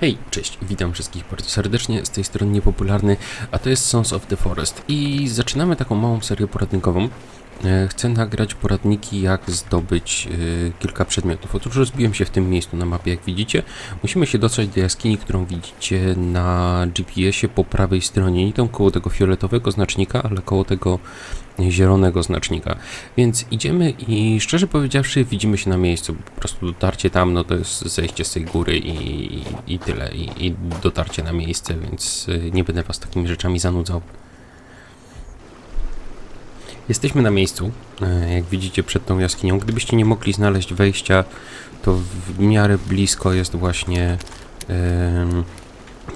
Hej, cześć, witam wszystkich bardzo serdecznie, z tej strony niepopularny, a to jest Sons of the Forest i zaczynamy taką małą serię poradnikową. E, Chcę nagrać poradniki, jak zdobyć e, kilka przedmiotów. Otóż rozbiłem się w tym miejscu na mapie, jak widzicie. Musimy się dostać do jaskini, którą widzicie na GPS-ie po prawej stronie. Nie tam koło tego fioletowego znacznika, ale koło tego zielonego znacznika. Więc idziemy i szczerze powiedziawszy widzimy się na miejscu. Po prostu dotarcie tam, no to jest zejście z tej góry i, i tyle. I, I dotarcie na miejsce, więc y, nie będę was takimi rzeczami zanudzał. Jesteśmy na miejscu, e, jak widzicie przed tą jaskinią. Gdybyście nie mogli znaleźć wejścia, to w miarę blisko jest właśnie em,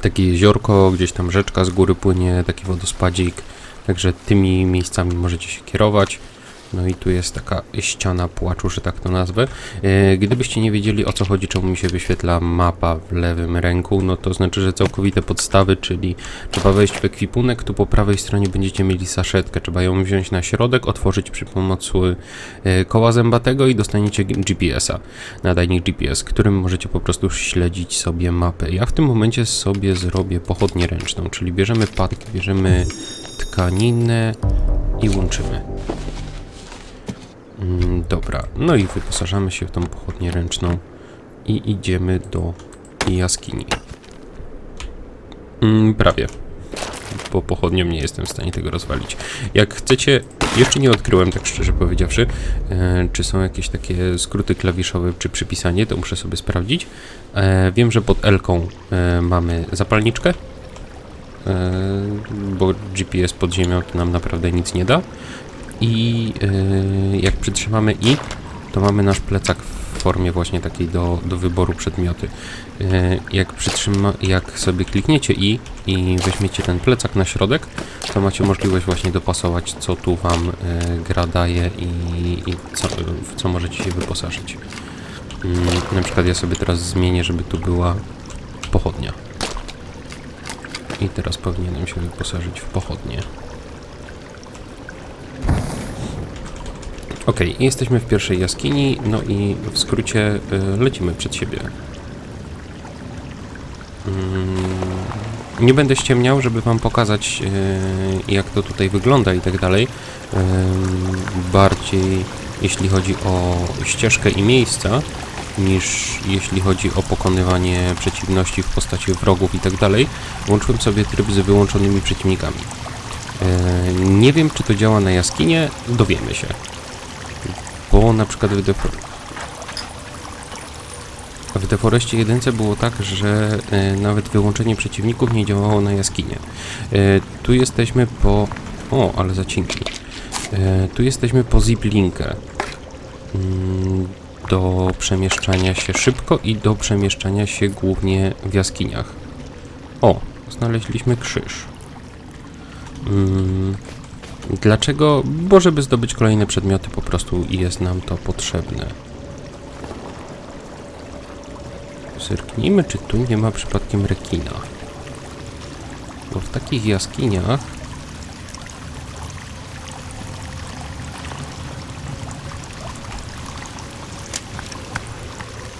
takie jeziorko, gdzieś tam rzeczka z góry płynie, taki wodospadzik. Także tymi miejscami możecie się kierować. No i tu jest taka ściana płaczu, że tak to nazwę. E, Gdybyście nie wiedzieli o co chodzi, czemu mi się wyświetla mapa w lewym ręku, no to znaczy, że całkowite podstawy, czyli trzeba wejść w ekwipunek, tu po prawej stronie będziecie mieli saszetkę. Trzeba ją wziąć na środek, otworzyć przy pomocy e, koła zębatego i dostaniecie GPS-a, nadajnik GPS, którym możecie po prostu śledzić sobie mapę. Ja w tym momencie sobie zrobię pochodnię ręczną, czyli bierzemy patki, bierzemy tkaninę i łączymy. Mm, Dobra, no i wyposażamy się w tą pochodnię ręczną i idziemy do jaskini. Mm, prawie. Bo pochodnią nie jestem w stanie tego rozwalić. Jak chcecie, jeszcze nie odkryłem, tak szczerze powiedziawszy, e, czy są jakieś takie skróty klawiszowe, czy przypisanie, to muszę sobie sprawdzić. E, wiem, że pod L-ką e, mamy zapalniczkę, bo GPS pod ziemią to nam naprawdę nic nie da. I e, jak przytrzymamy I, to mamy nasz plecak w formie właśnie takiej do, do wyboru przedmioty. E, Jak przytrzyma, jak sobie klikniecie I i weźmiecie ten plecak na środek, to macie możliwość właśnie dopasować, co tu Wam e, gra daje i, i co, w co możecie się wyposażyć. Mm, Na przykład ja sobie teraz zmienię, żeby tu była pochodnia. I teraz powinienem się wyposażyć w pochodnie. Okej, jesteśmy w pierwszej jaskini, no i w skrócie y, lecimy przed siebie. Mm, nie będę ściemniał, żeby wam pokazać y, jak to tutaj wygląda i tak dalej. Bardziej jeśli chodzi o ścieżkę i miejsca, niż jeśli chodzi o pokonywanie przeciwności w postaci wrogów i tak. Włączyłem sobie tryb z wyłączonymi przeciwnikami. Y, nie wiem, czy to działa na jaskinie, dowiemy się. Bo na przykład w, Defor w Deforestie 1 było tak, że e, nawet wyłączenie przeciwników nie działało na jaskinie. E, tu jesteśmy po... O, ale zacinki. E, tu jesteśmy po ziplinkę. Mm, do przemieszczania się szybko i do przemieszczania się głównie w jaskiniach. O, znaleźliśmy krzyż. Mm, Dlaczego? Bo żeby zdobyć kolejne przedmioty po prostu jest nam to potrzebne. Zerknijmy, czy tu nie ma przypadkiem rekina. Bo w takich jaskiniach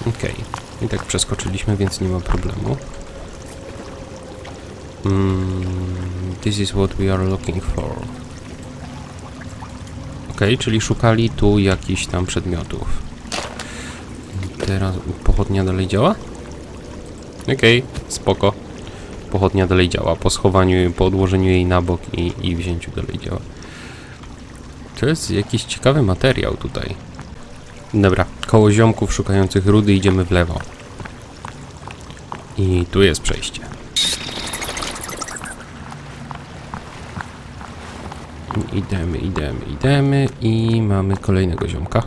Okej. I tak przeskoczyliśmy, więc nie ma problemu. Mm, this is what we are looking for. Okej, czyli szukali tu jakichś tam przedmiotów. Teraz pochodnia dalej działa? Okej, spoko. Pochodnia dalej działa. Po schowaniu, po odłożeniu jej na bok i, i wzięciu dalej działa. To jest jakiś ciekawy materiał tutaj. Dobra, koło ziomków szukających rudy idziemy w lewo. I tu jest przejście. Idemy, idemy, idemy i mamy kolejnego ziomka.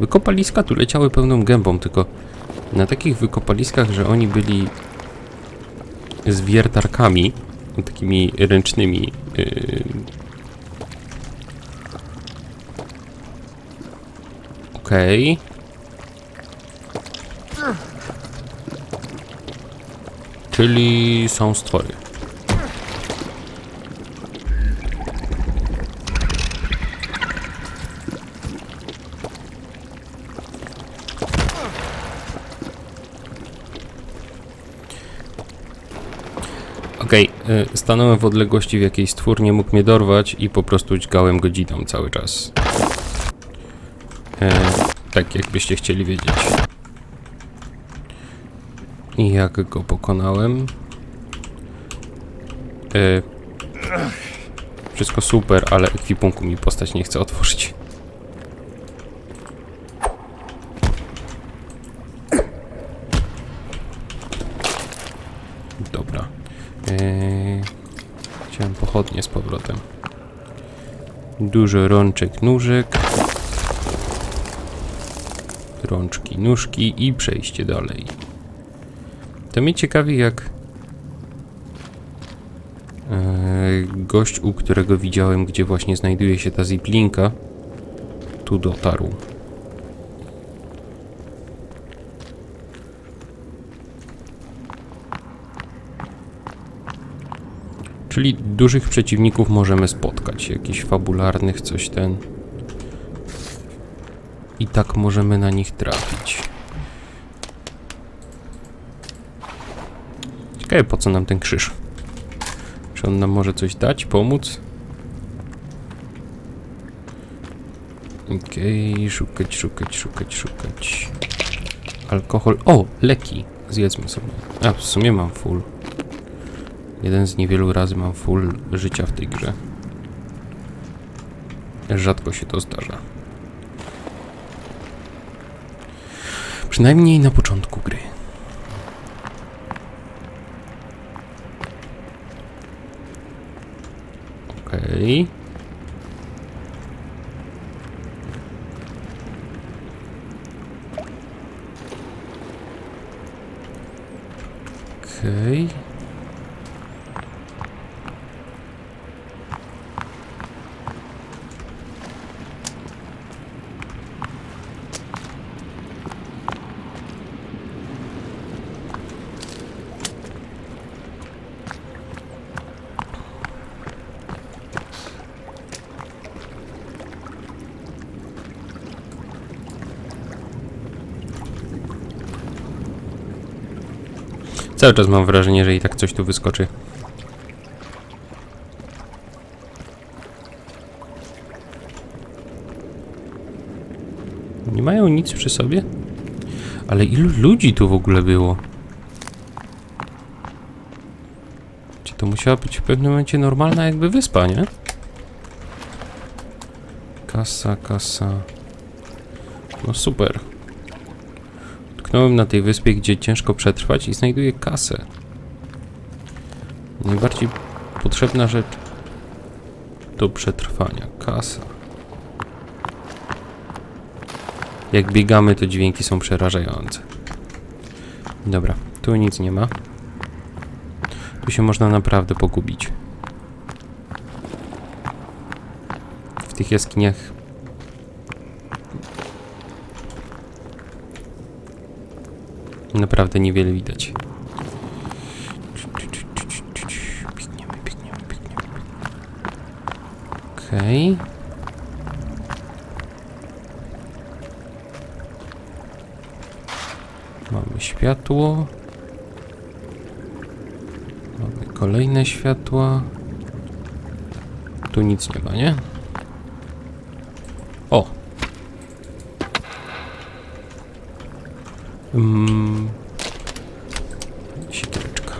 Wykopaliska tu leciały pełną gębą, tylko na takich wykopaliskach, że oni byli z wiertarkami, takimi ręcznymi. Yy... Okej. Okay. Czyli są stwory. Okej, okay, stanąłem w odległości w jakiejś stwór, nie mógł mnie dorwać i po prostu dźgałem godziną cały czas. E, tak jakbyście chcieli wiedzieć. I jak go pokonałem? E, wszystko super, ale ekwipunku mi postać nie chce otworzyć. Dobra. Eee, chciałem pochodnie z powrotem. Dużo rączek, nóżek. Rączki, nóżki i przejście dalej. To mnie ciekawi jak eee, gość, u którego widziałem, gdzie właśnie znajduje się ta ziplinka, tu dotarł. Czyli dużych przeciwników możemy spotkać, jakichś fabularnych, coś ten. I tak możemy na nich trafić. Ciekawe po co nam ten krzyż. Czy on nam może coś dać, pomóc? Okej, szukać, szukać, szukać, szukać. Alkohol. O, leki. Zjedzmy sobie. A, w sumie mam full. Jeden z niewielu razy mam full życia w tej grze. Rzadko się to zdarza. Przynajmniej na początku gry. Okej. Okej. Cały czas mam wrażenie, że i tak coś tu wyskoczy. Nie mają nic przy sobie? Ale ilu ludzi tu w ogóle było? Czy to musiała być w pewnym momencie normalna jakby wyspa, nie? Kasa, kasa. No super. Tknąłem na tej wyspie, gdzie ciężko przetrwać i znajduję kasę. Najbardziej potrzebna rzecz do przetrwania. Kasa. Jak biegamy, to dźwięki są przerażające. Dobra, tu nic nie ma. Tu się można naprawdę pogubić. W tych jaskiniach Naprawdę niewiele widać. Biegniemy, biegniemy, biegniemy. Okej. Mamy światło. Mamy kolejne światła. Tu nic nie ma, nie? O! Mm. Siekiereczka.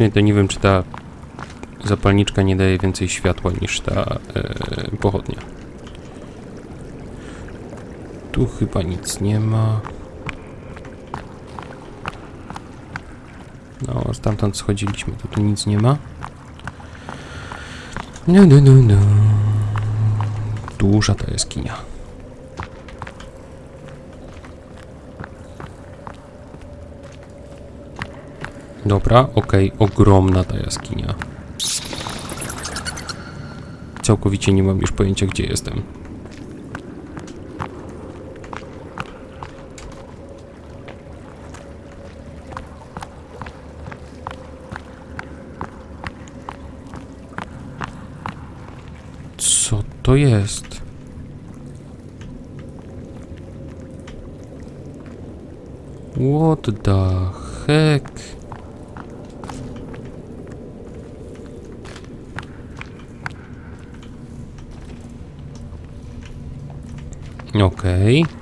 Nie, to nie wiem, czy ta zapalniczka nie daje więcej światła niż ta e, pochodnia. Tu chyba nic nie ma. No, stamtąd schodziliśmy, tu nic nie ma. No, no, no, no. Duża ta jaskinia. Dobra, okej, ogromna ta jaskinia. Całkowicie nie mam już pojęcia, gdzie jestem. Co to jest? What the heck? Okej.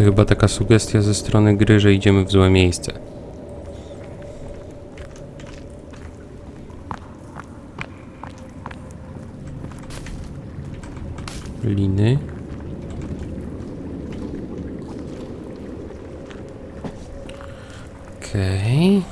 To chyba taka sugestia ze strony gry, że idziemy w złe miejsce. Liny. Okej.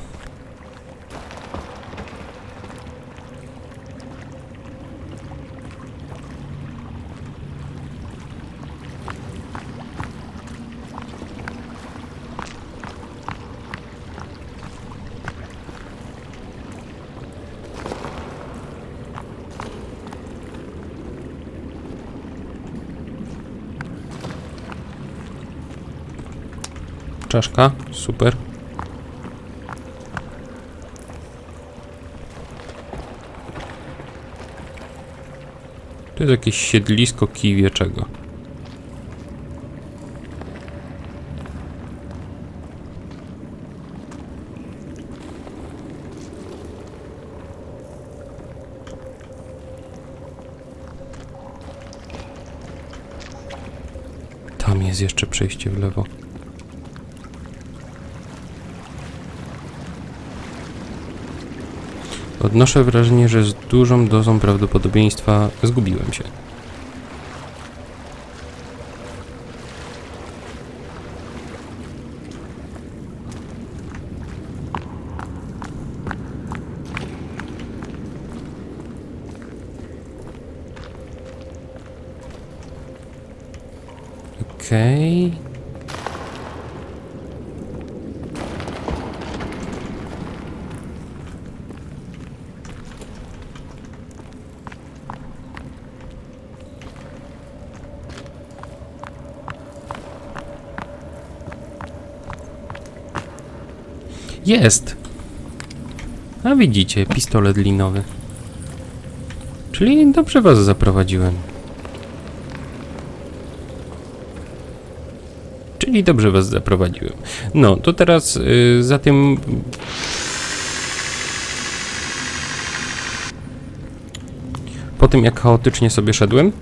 Czaszka, super. To jest jakieś siedlisko kiwieczego. Tam jest jeszcze przejście w lewo. Odnoszę wrażenie, że z dużą dozą prawdopodobieństwa zgubiłem się. Okej. Jest. A widzicie, pistolet linowy. Czyli dobrze was zaprowadziłem. Czyli dobrze was zaprowadziłem. No, to teraz y, za tym... Po tym jak chaotycznie sobie szedłem,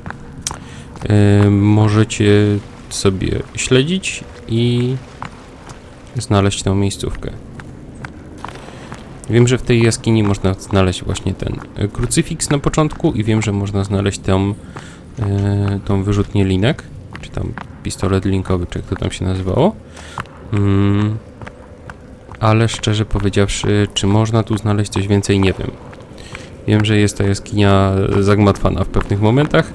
y, możecie sobie śledzić i znaleźć tą miejscówkę. Wiem, że w tej jaskini można znaleźć właśnie ten e, krucyfiks na początku i wiem, że można znaleźć tą, e, tą wyrzutnię linek, czy tam pistolet linkowy, czy jak to tam się nazywało. Mm, ale szczerze powiedziawszy, czy można tu znaleźć coś więcej, nie wiem. Wiem, że jest ta jaskinia zagmatwana w pewnych momentach.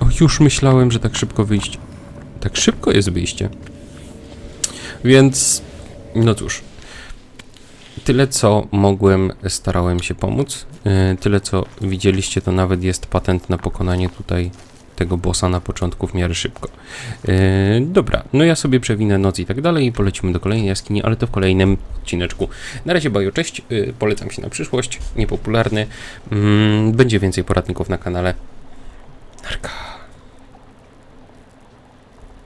O, już myślałem, że tak szybko wyjść. Tak szybko jest wyjście. Więc, no cóż, tyle co mogłem, starałem się pomóc. Yy, Tyle co widzieliście, to nawet jest patent na pokonanie tutaj tego bossa na początku w miarę szybko. Yy, dobra, no ja sobie przewinę noc i tak dalej i polecimy do kolejnej jaskini, ale to w kolejnym odcineczku. Na razie bajo, cześć, yy, polecam się na przyszłość, niepopularny. Yy, będzie więcej poradników na kanale. Narka.